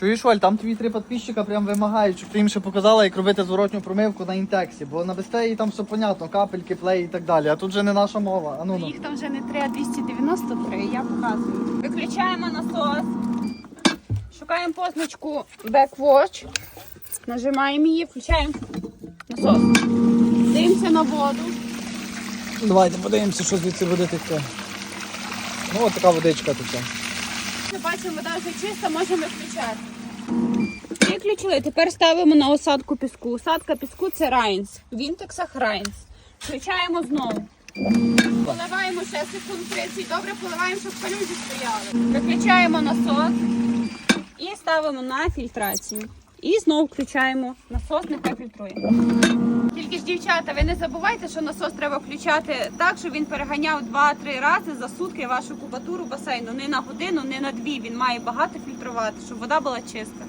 Чуєш, Оль, там твої три підписчика прям вимагають, щоб ти їм ще показала, як робити зворотню промивку на інтексі, бо на безтеї там все понятно, капельки, плей і так далі. А тут вже не наша мова. А ну, ну. Їх там вже не 3, а 293, я показую. Виключаємо насос. Шукаємо позначку Backwatch. Нажимаємо її, включаємо насос. Дивимося на воду. Давайте подивимося, що звідси буде таке. Ну, от така водичка тут. Ми бачимо, вода вже чиста, можемо виключати. Виключили, тепер ставимо на осадку піску. Осадка піску це Райнс. В інтексах Райнс. Включаємо знову. Поливаємо ще секунд 30. Добре поливаємо, щоб калюжі стояли. Виключаємо насос і ставимо на фільтрацію. І знову включаємо насос, нехай фільтрує. Тільки дівчата, ви не забувайте, що насос треба включати так, щоб він переганяв 2-3 рази за сутки вашу кубатуру басейну. Не на годину, не на дві. Він має багато фільтрувати, щоб вода була чиста.